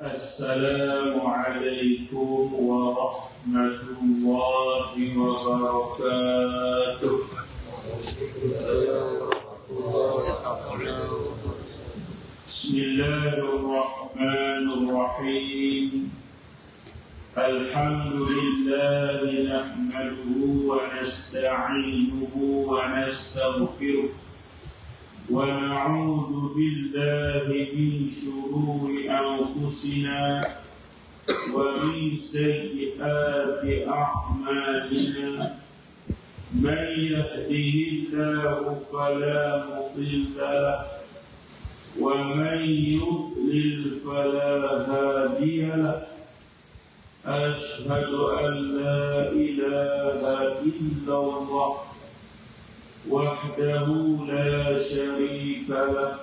السلام عليكم ورحمة الله وبركاته. بسم الله الرحمن الرحيم. الحمد لله نحمده ونستعينه ونستغفره. ونعوذ بالله من شرور أنفسنا ومن سيئات أعمالنا. من يهده الله فلا مضل له ومن يضلل فلا هادي له. أشهد أن لا إله إلا الله وحده لا شريك له.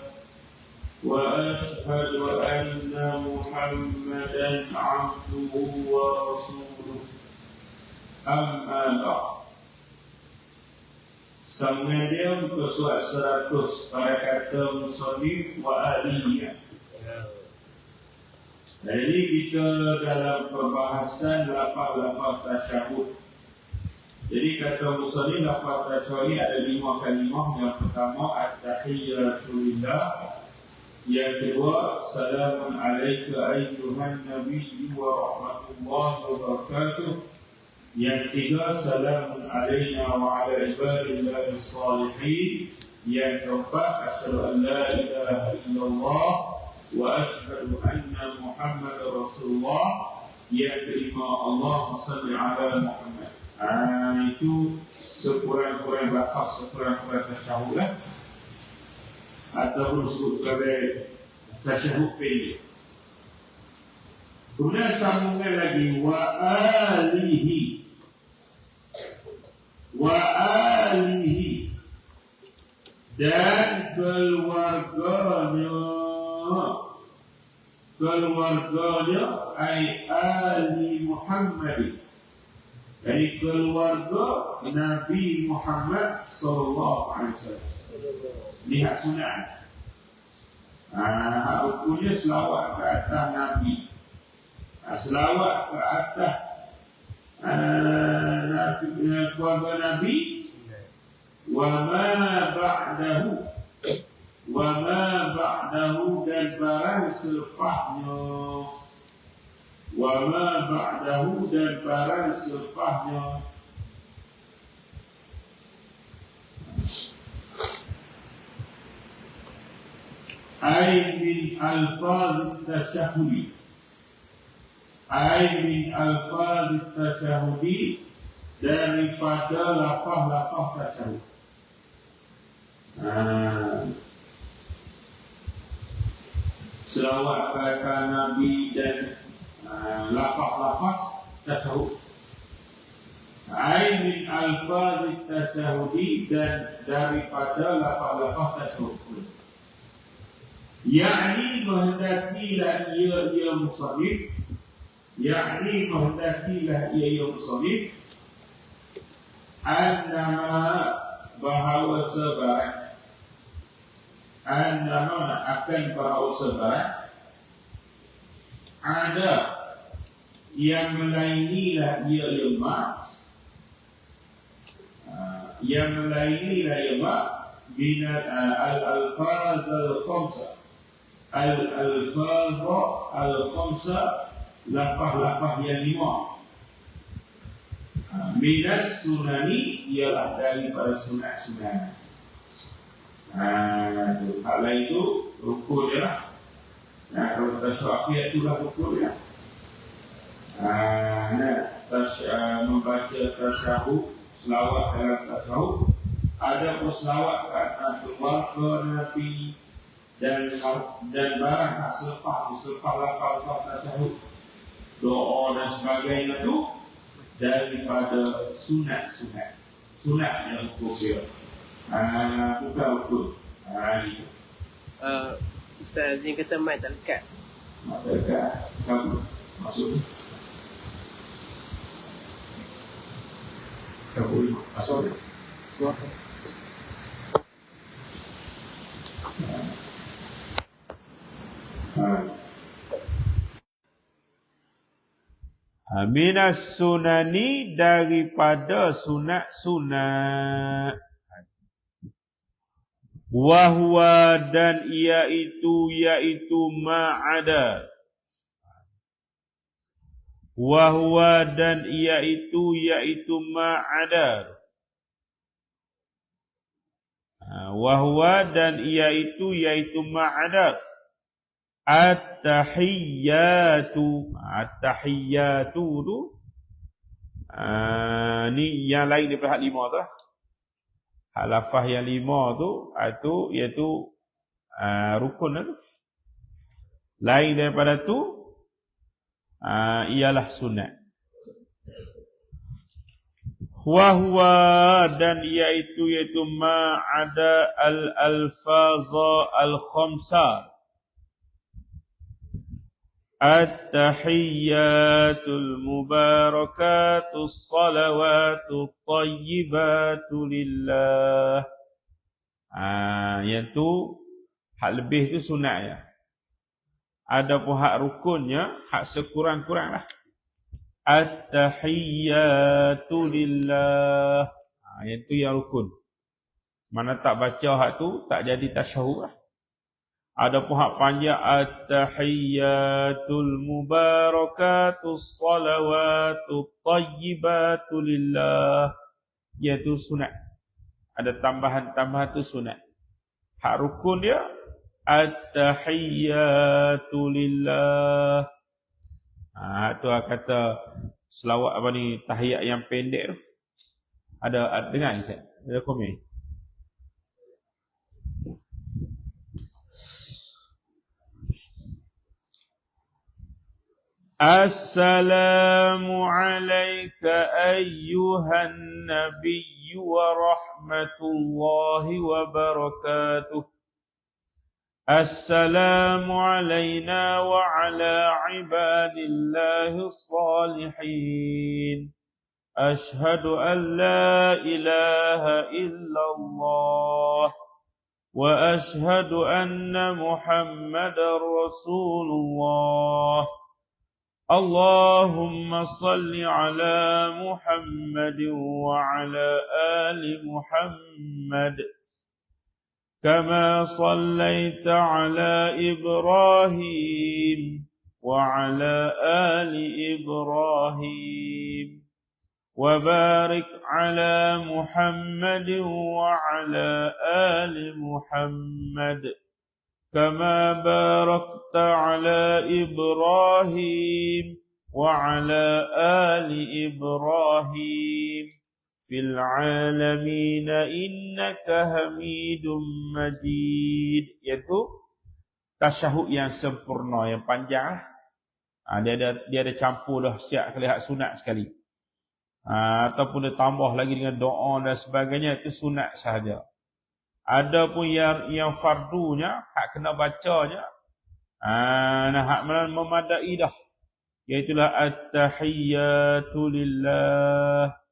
وأشهد أن محمدا عبده ورسوله. أما بعد. سمعنا بكسوى سراكوس بركات المصلين واهليه Jadi kita dalam perbahasan lapak-lapak tasyahud. Jadi kata Muslim lafaz tasyahud ada lima kalimah Yang pertama At-Tahiyyatulillah Yang kedua Salamun alaika ayyuhan nabiyyu wa rahmatullahi wa barakatuh yang ketiga, salamun alaina wa ala ibadillahi salihin. Yang keempat, asyhadu an la ilaha illallah wa asyhadu anna Muhammad Rasulullah. Yang kelima, Allah salli ala Muhammad. Ah itu sekurang-kurang lafaz, sekurang-kurang tasyahud lah. Ataupun sebut sebagai tasyahud pendek. Kemudian sambungan lagi wa alihi wa alihi dan keluarganya keluarganya ay ali Muhammad dari keluarga Nabi Muhammad sallallahu alaihi wasallam. Lihat sunat. Ah, hukumnya selawat ke atas Nabi. Ah, selawat ke atas keluarga Nabi. Wa ma ba'dahu. Wa ma ba'dahu dan barang selepasnya wa ma ba'dahu dan barang selepasnya ay min alfaz tasyahudi ay min alfaz tasyahudi daripada lafaz-lafaz tasyahud. Ha. Selawat kepada Nabi dan lafaz-lafaz tasyahud. Ay min alfaz tasyahudi dan daripada lafaz-lafaz tasyahud. Yani menghendakilah ia ia musabib yakni menghendakilah ia yang solid annama bahawa sebarat annama akan bahawa sebarat ada yang melainilah ia lemah yang melainilah lemah bina al-alfaz al-khamsa al-alfaz al-khamsa lafaz-lafaz yang lima. Ha, minas sunani ialah daripada sunat-sunat. Ha, itu. Hal lain itu rukun dia lah. Nah, kalau kita suapiyat itulah rukun dia. Ha, uh, membaca tasyahud, selawat dalam tasyahud. Ada pun selawat ke atas keluarga Nabi dan dan barang hasil selepas selepas lafaz tasyahud doa dan sebagainya itu daripada sunat-sunat. Sunat yang popular ah bukan ah itu uh, Ustaz Azim kata mic tak lekat. Tak lekat. Kamu masuk Ah. Ha, minas sunani daripada sunat-sunat. Wahwa dan iaitu iaitu ma'ada. Wahwa dan iaitu iaitu ma'ada. Ha, wahwa dan iaitu iaitu ma'ada. At-tahiyyatu At-tahiyyatu tu uh, Ni yang lain daripada hak lima tu lah yang lima tu Itu iaitu uh, Rukun lah tu Lain daripada tu uh, ialah sunat. Wahwa dan iaitu iaitu ma ada al alfaza al khamsa at tahiyyatul mubarakatus salawatut tayyibatu lillah. Ah ha, iaitu hak lebih tu sunat ya ada pun hak rukunnya hak sekurang-kurang lah. At-tahiyyatu lillah. Ah yang tu yang rukun. Mana tak baca hak tu tak jadi tasyahud lah. Ada pun hak panjang at-tahiyyatul mubarakatus salawatut tayyibatul lillah. Iaitu sunat. Ada tambahan-tambahan tu sunat. Hak rukun dia at-tahiyyatul lillah. Ha tu kata selawat apa ni tahiyat yang pendek tu. Ada, ada dengar Ustaz? Ada komen? السلام عليك أيها النبي ورحمة الله وبركاته السلام علينا وعلى عباد الله الصالحين. أشهد أن لا إله إلا الله وأشهد أن محمد رسول الله. اللهم صل على محمد وعلى آل محمد. كما صليت على إبراهيم وعلى آل إبراهيم وبارك على محمد وعلى آل محمد كما باركت على إبراهيم وعلى آل إبراهيم في العالمين إنك حميد مجيد yaitu tasyahud yang sempurna yang panjang ha, dia ada dia ada campur dah siap kali hak sunat sekali ha, ataupun dia tambah lagi dengan doa dan sebagainya itu sunat sahaja ada pun yang yang fardunya hak kena bacanya ah nah hak memadai dah iaitu at-tahiyyatu lillah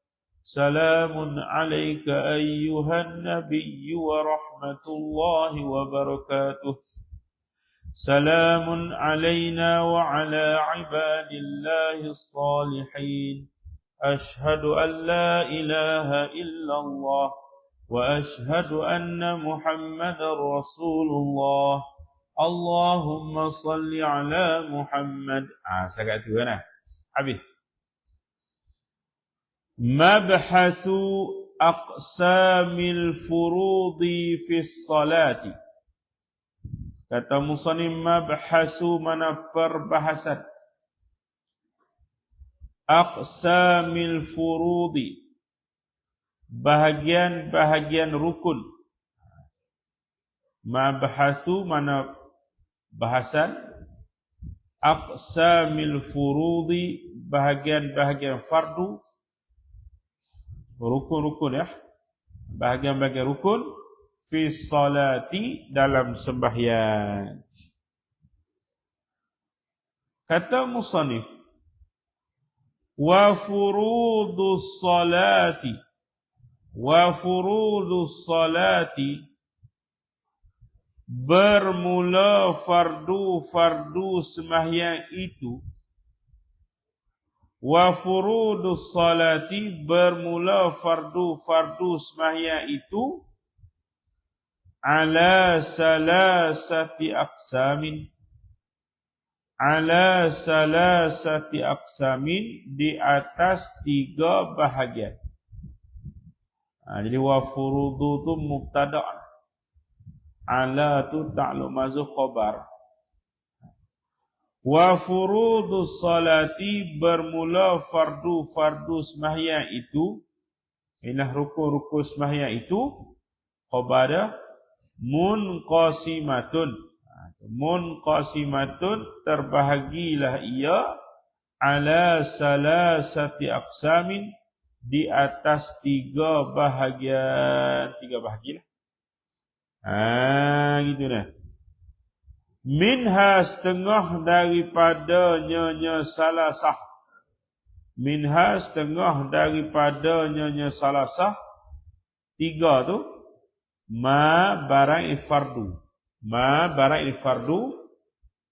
سلام عليك أيها النبي ورحمة الله وبركاته. سلام علينا وعلى عباد الله الصالحين. أشهد أن لا إله إلا الله وأشهد أن محمد رسول الله. اللهم صل على محمد. آه سكت هنا حبيب. مبحث اقسام الفروض في الصلاه kata musannif mabhasu mana perbahasan aqsamil furudi bahagian-bahagian rukun. Mabhasu mana bahasan aqsamil furudi bahagian-bahagian fardu rukun-rukun ya. Bahagian-bahagian rukun. Fi salati dalam sembahyang. Kata musannif wa furudus salati. Wa furudus salati bermula fardu-fardu sembahyang itu Wa furudus salati bermula fardu-fardu sembahyang itu ala salasati aqsamin ala salasati aqsamin di atas tiga bahagian. Ha, jadi wa furudu tu mubtada. Ala tu ta'lu mazu khabar. Wa furudu salati bermula fardu-fardu sembahyang itu Inilah rukun-rukun sembahyang itu khabar munqasimatun. Munqasimatun terbahagilah ia ala salasati aqsamin di atas tiga bahagian tiga bahagian ah gitu nah minha setengah daripada nyonya salasah minha setengah daripada nyonya salasah tiga tu. Ma barang fardu. Ma barang fardu.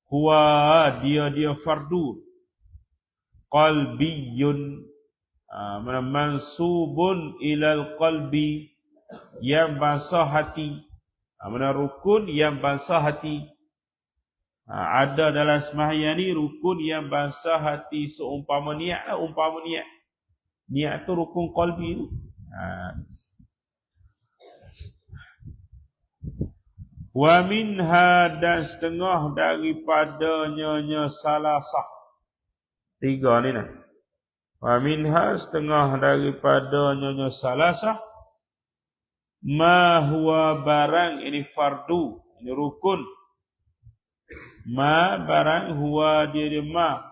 Huwa dia dia fardu. Qalbiyun. Uh, mana mansubun ilal qalbi. Yang bangsa hati. Uh, mana rukun yang bangsa hati uh, ada dalam sembahyang ni rukun yang bangsa hati seumpama niat lah umpama niat niat tu rukun qalbi tu uh, Wa minha dan setengah daripada nyonya salasah. Tiga ni nah. Wa minha setengah daripada nyonya salasah. Ma huwa barang ini fardu. Ini rukun. Ma barang huwa dia dia ma.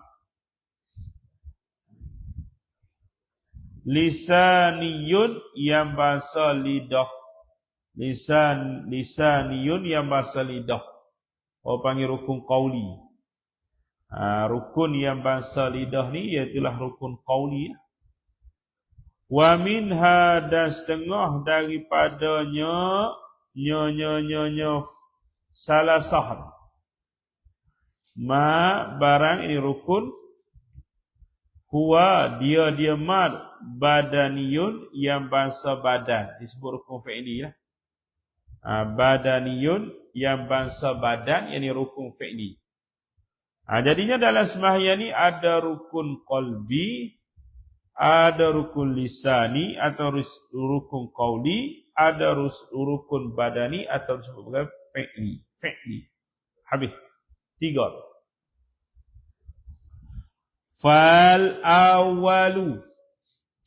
Lisaniyun yang bahasa lidah. Lisan lisaniyun yang bahasa lidah. Orang panggil rukun qauli ha, rukun yang bahasa lidah ni ialah rukun qauli wa minha dan setengah daripadanya nyo nyo nyo nyo salah sah ma barang ini rukun huwa dia dia mad badaniyun yang bahasa badan disebut rukun fi'li lah ha, badaniyun yang bangsa badan yakni rukun fi'li. Ha, jadinya dalam sembahyang ni ada rukun qalbi, ada rukun lisani atau rukun qauli, ada rukun badani atau disebut fi'li. Fi'li. Habis. Tiga. Fal awalu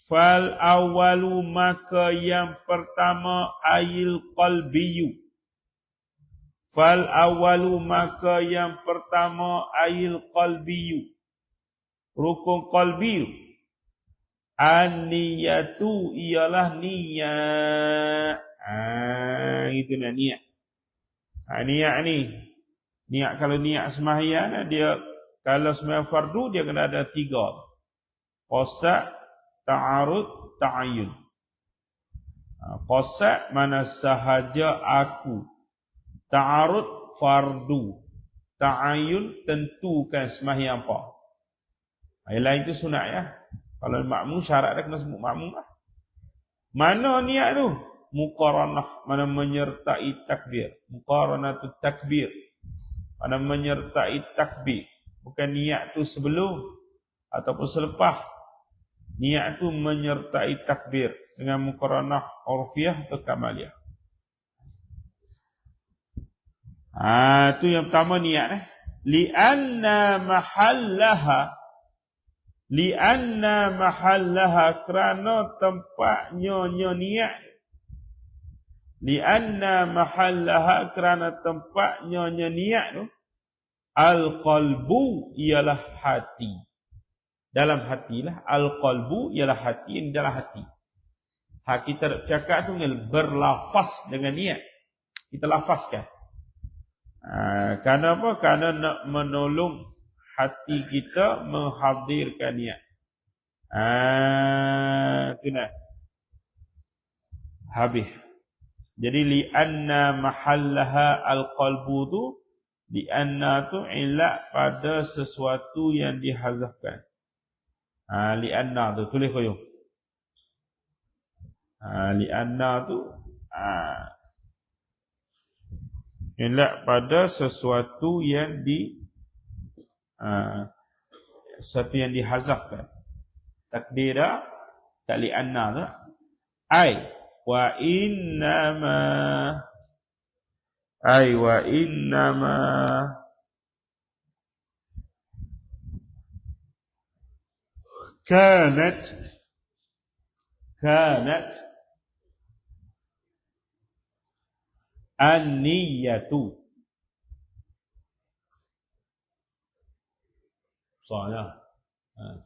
Fal awalu maka yang pertama ayil qalbiyu. Fal awalu maka yang pertama ayil qalbiyu. Rukun qalbiyu. An-niyatu ialah niat. Ah, itu nak niat. Ha, niat ni. Niat kalau niat sembahyang dia kalau sembahyang fardu dia kena ada tiga. Qosak, ta'arud ta'ayun. Ha, qasad mana sahaja aku. Ta'arud fardu. Ta'ayun tentukan sembahyang apa. Yang lain itu sunat ya. Kalau makmum syarat dia kena sebut makmum lah. Mana niat tu? Muqaranah. Mana menyertai takbir. Muqaranah tu takbir. Mana menyertai takbir. Bukan niat tu sebelum. Ataupun selepas niat itu menyertai takbir dengan mukaranah urfiyah atau kamaliyah. Ah itu yang pertama niat eh. Lianna mahallaha lianna mahallaha kerana tempatnya nyo niat lianna mahallaha kerana tempatnya nyo niat tu al qalbu ialah hati dalam hatilah al-qalbu ialah hati yang dalam hati. Ha kita cakap tu dengan berlafaz dengan niat. Kita lafazkan. Ha, kerana apa? Kerana nak menolong hati kita menghadirkan niat. Ha, tu nak. Habis. Jadi li anna mahallaha al-qalbu tu li anna tu ilak pada sesuatu yang dihazafkan Ha, li'anna tu tulis koyo. Ha, li'anna tu ha, elak pada sesuatu yang di ha, sesuatu yang dihazafkan. Takdira tak li'anna tu. Ai wa innama أيوة، أي وإنما كانت كانت النية. صلاة آه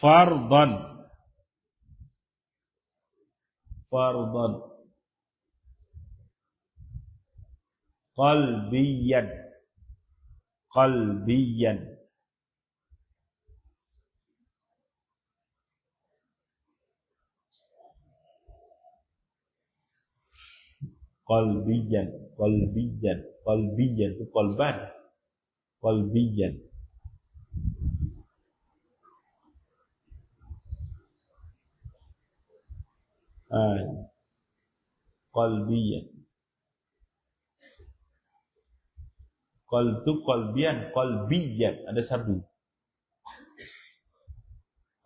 Fardan, fardan, qalbiyan. Qalbiyan. Qalbiyan qalbiyan qalbiyan. Itu qalban. Qalbiyan. Qalbiyan Qal tu qalbian, qalbiyan ada satu.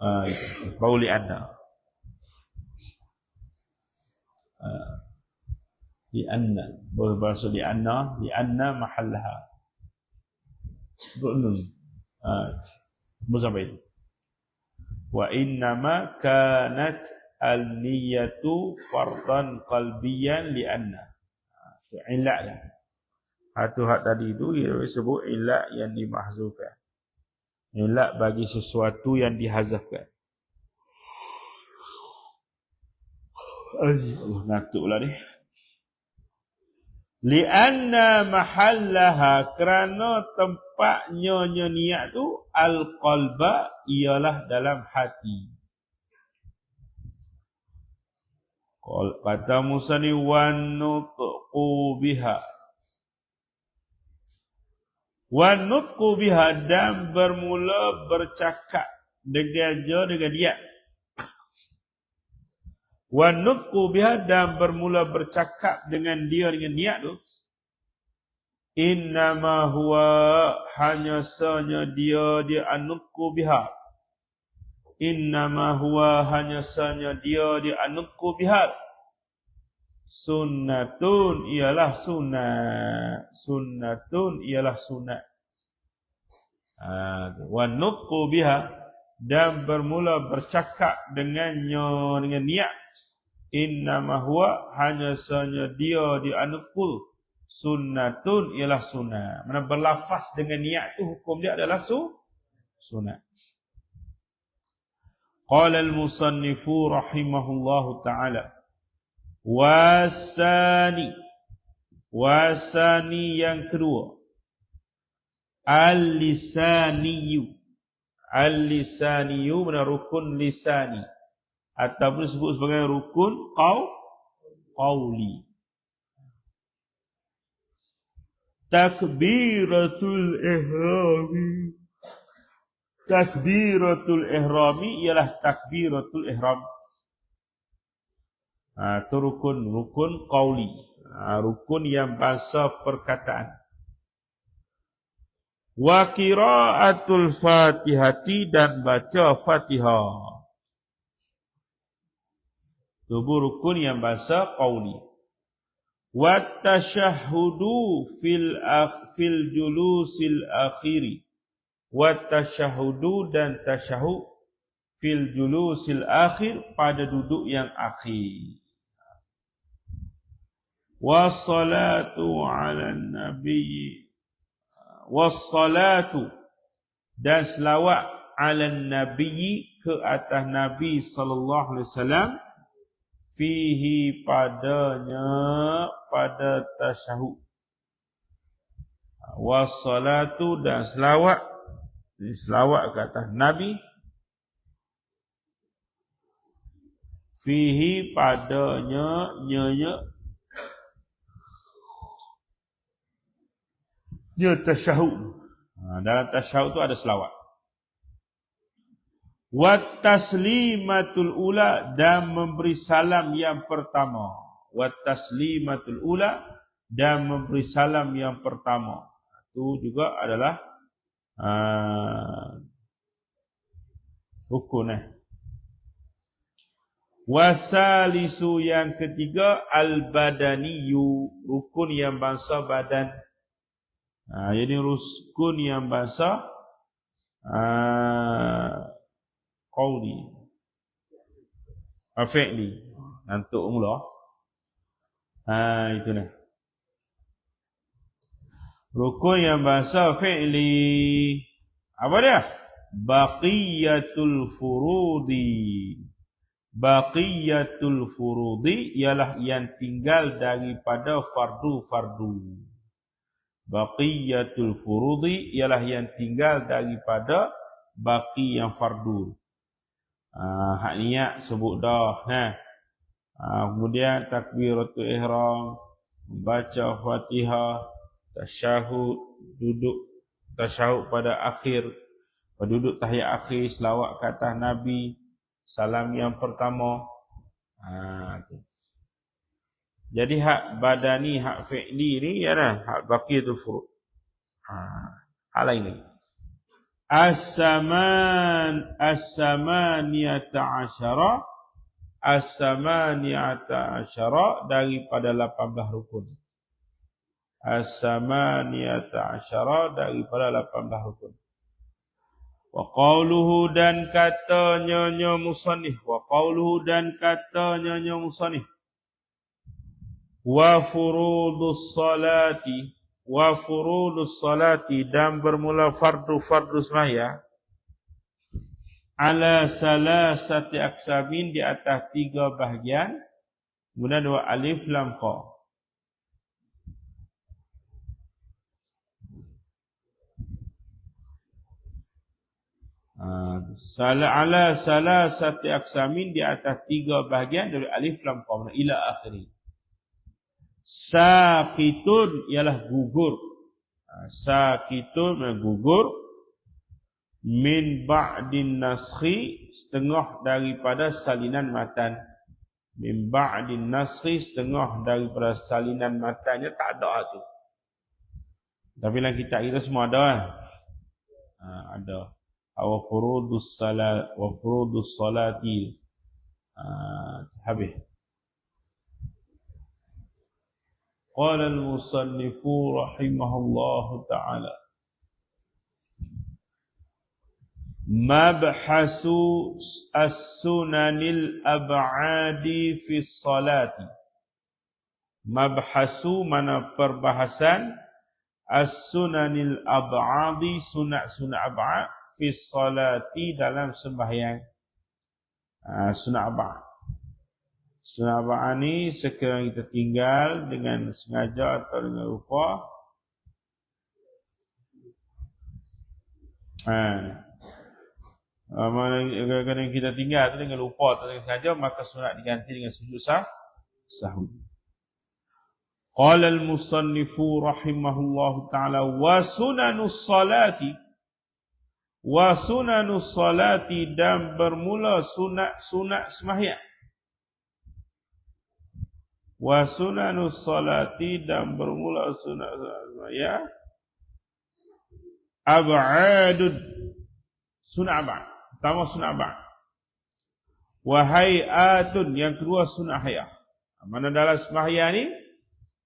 Ah, li anna. Ah. Li anna, boleh bahasa li anna, li anna mahallaha. Bunun. Ah, muzabil. Wa inna ma kanat al-niyatu fardan qalbiyan li anna. Ah, ilah Satu hak tadi itu ia sebut ilak yang dimahzufkan. Ilak bagi sesuatu yang dihazafkan. Allah ngantuklah ni. Lianna mahallaha kerana tempatnya niat tu al-qalba ialah dalam hati. Kata Musa ni wan nutqu biha. Wa nutqu biha dan bermula bercakap dengan dia dengan dia. Wa nutqu biha dan bermula bercakap dengan dia dengan dia tu. Innama huwa hanya sanya dia dia anutqu biha innama huwa hanya sanya dia dia anutqu biha sunnatun ialah sunat sunnatun ialah sunat ha, wa nutqu biha dan bermula bercakap dengannya dengan niat. Inna ma huwa hanya sahaja dia di anukul sunnatun ialah sunat mana berlafaz dengan niat tu hukum dia adalah su sunat قال المصنف رحمه الله تعالى والثاني والثاني ينكروا. اللساني اللساني من ركن لساني. Ataupun disebut sebagai ركن qaw qawli takbiratul ihrami takbiratul ihrami ialah takbiratul ihram Ha, itu rukun, rukun qawli. Ha, rukun yang bahasa perkataan. Wa qira'atul fatihati dan baca fatihah. Itu rukun yang bahasa qawli. Wa tashahudu fil, fil julusil akhiri. Wa tashahudu dan tashahud fil julusil akhir pada duduk yang akhir. Wassalatu ala nabi. Wassalatu dan selawat ala nabi ke atas nabi sallallahu alaihi wasallam fihi padanya pada tasyahud wassalatu dan selawat selawat ke atas nabi fihi padanya nyanya tasyahud. Ha, dalam tasyahud tu ada selawat. Wat taslimatul ula dan memberi salam yang pertama. Wat taslimatul ula dan memberi salam yang pertama. Itu juga adalah uh, rukun eh. Wasalisu yang ketiga al-badaniyu rukun yang bangsa badan. Ha, jadi rukun yang bangsa uh, qawli. Afi'li. Nantuk mula. Ha, itu nah. Rukun yang bahasa fi'li. Apa dia? Baqiyatul furudi baqiyatul furudi ialah yang tinggal daripada fardu-fardu. Baqiyatul furudi ialah yang tinggal daripada baqi yang fardu. Ah, hak niat sebut dah. Ha. Ah, kemudian takbiratul ihram, membaca Fatihah, tasyahud, duduk tasyahud pada akhir, duduk tahiyat akhir, selawat ke atas Nabi, salam yang pertama. Ha, tu. Jadi hak badani, hak fi'li ni ya lah, hak baqiyatul furud. Ha, hal lagi. As-saman as-samaniyata asyara as-samaniyata asyara daripada 18 rukun. As-samaniyata asyara daripada 18 rukun. Wa qawluhu dan kata nyonya musanih. Wa qawluhu dan kata nyonya musanih. Wa furudus salati. Wa furudus salati. Dan bermula fardu-fardu semaya. Ala salasati aksamin di atas tiga bahagian. Kemudian dua alif lam. Ah, salah ala salah satu aksamin di atas tiga bahagian dari alif lam qam ila akhiri. Sakitun ialah gugur. Ah, sakitun gugur min ba'din naskhi setengah daripada salinan matan. Min ba'din naskhi setengah daripada salinan matannya tak ada tu. Tapi dalam kitab kita semua ada. Ha, ada وفروض الصلاة وفروض الصلاة. آه، حبه قال المصنف رحمه الله تعالى مبحث السنن الأبعاد في الصلاة. mabhasu من perbahasan فرباحسان السنن الأبعاد سنن سنن أبعاد. Fi salati dalam sembahyang uh, sunat abad. Sunat abad ni sekiranya kita tinggal dengan sengaja atau dengan lupa. Ha. Mana kita tinggal tu dengan lupa atau dengan sengaja maka sunat diganti dengan sujud sah sahud. Qala al-musannifu rahimahullahu ta'ala wa sunanus salati wa sunanus salati dan bermula sunat-sunat sembahyang wa sunanus salati dan bermula sunat-sunat sembahyang ab'adud. Sunat ab'ad. Pertama sunat ab'ad. Wa hay'atun. Yang kedua sunat hay'ah. Mana dalam sembahyang ni?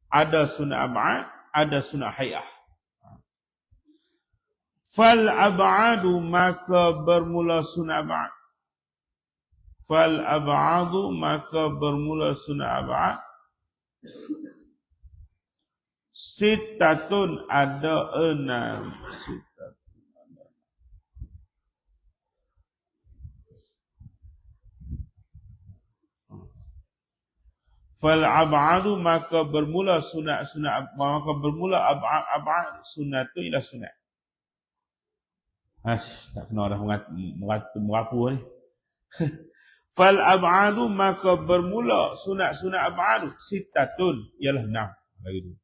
Ada sunat ab'ad ada sunat hay'ah fal ab'adu maka bermula sunnah ba'd fal ab'adu maka bermula sunnah ba'd sitatun ada enam. Sitatun fal ab'adu maka bermula sunat sunat maka bermula ab'ad. Ab'ad sunatu ila sunat Ash, tak kena dah merapu ni. Fal ab'adu maka bermula sunat-sunat ab'adu. sitatun ialah enam. Lagi dua.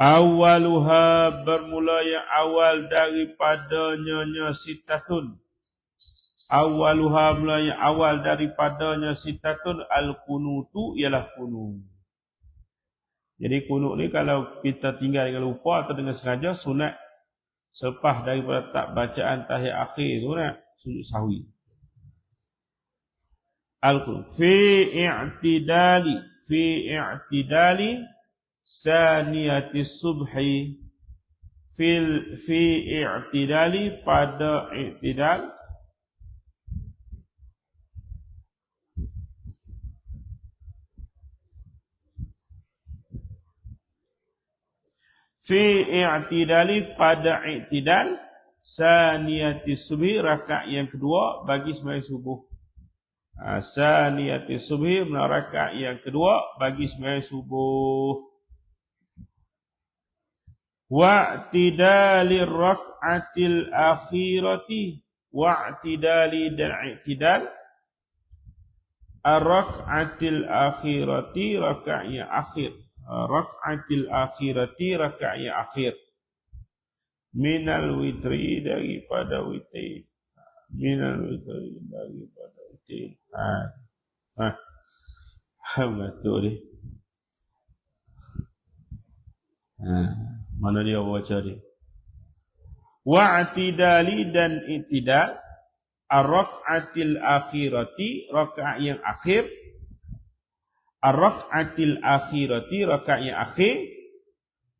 Awaluha bermula yang awal daripadanya nya sitatun. Awaluha bermula yang awal daripadanya sitatun al-kunutu ialah kunut. Jadi kunut ni kalau kita tinggal dengan lupa atau dengan sengaja sunat selepas daripada tak bacaan tahiyat akhir tu nak sujud sahwi. Al-kunut fi i'tidali fi i'tidali saniyati subhi fil fi i'tidali pada i'tidal fi i'tidali pada i'tidal saniyati subhi rakaat yang kedua bagi sembahyang subuh. Ha, saniyati subhi rakaat yang kedua bagi sembahyang subuh. Wa'tidali rak'atil akhirati wa'tidali dan i'tidal. Ar-rak'atil akhirati rakaat yang akhir rak'atil akhirati yang akhir. Minal witri daripada witri. Minal witri daripada witri. Ha. Ha. Ni ha. Mana dia baca dia? Wa'tidali dan itidal. Ar-rak'atil akhirati rakaat yang akhir ar-rak'atil akhirati rakaat yang akhir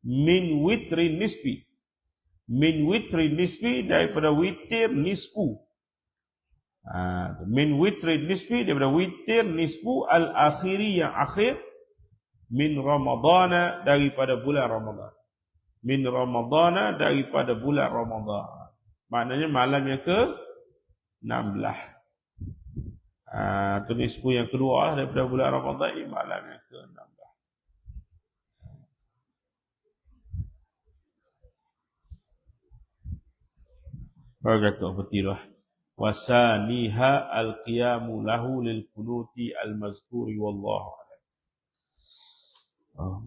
min witri nisbi min witri nisbi daripada witir nisbu ha, min witri nisbi daripada witir nisbu al-akhiri yang akhir min ramadana daripada bulan ramadhan min Ramadana daripada bulan Ramadan. Maknanya malam yang ke 16. Ah, tu nisfu yang kedua lah daripada bulan Ramadan ini malam yang ke 16. Bagai tu bertirah. Wasaniha al-qiyamu lahu lil kunuti al-mazkuri wallahu a'lam. Oh.